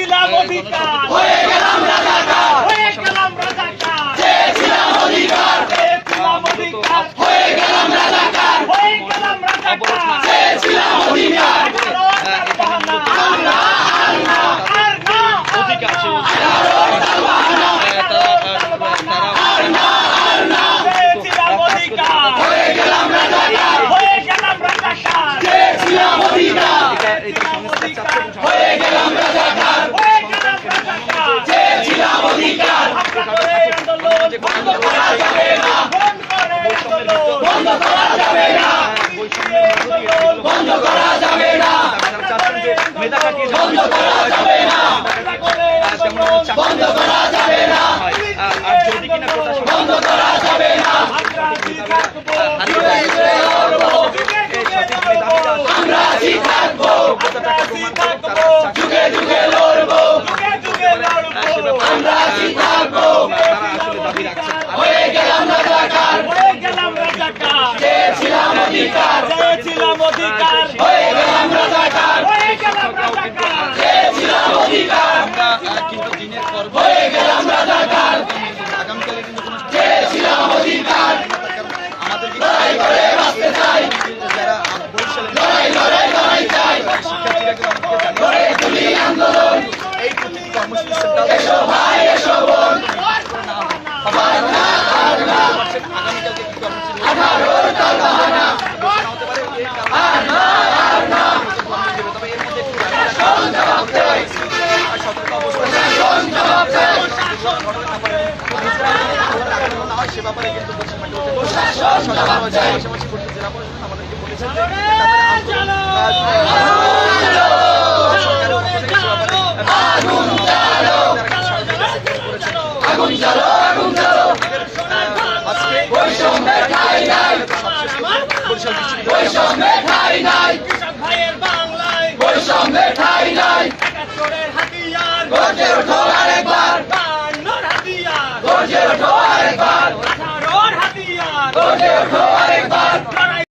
la música! বন্ধ করা যাবে না। বন্ধ করা যাবে না বন্ধ করা যাবে না বন্ধ অধিকার। চেয়েছিলাম অধিকার। হয়ে গেলাম রাজাকার হয়ে গেলাম রাজাকার চেয়েছিলাম অধিকার। কিন্তু দিনের পর হয়ে গেলাম রাজাকার আগামীকালে কিন্তু অধিকার। লড়াই করে বাঁচতে চাই। লড়াই লড়াই লড়াই চাই। শিক্ষার্থীরা কিন্তু আন্দোলন। জেলা পরিষদ আমাদেরকে বলেছেন পরিষদ يا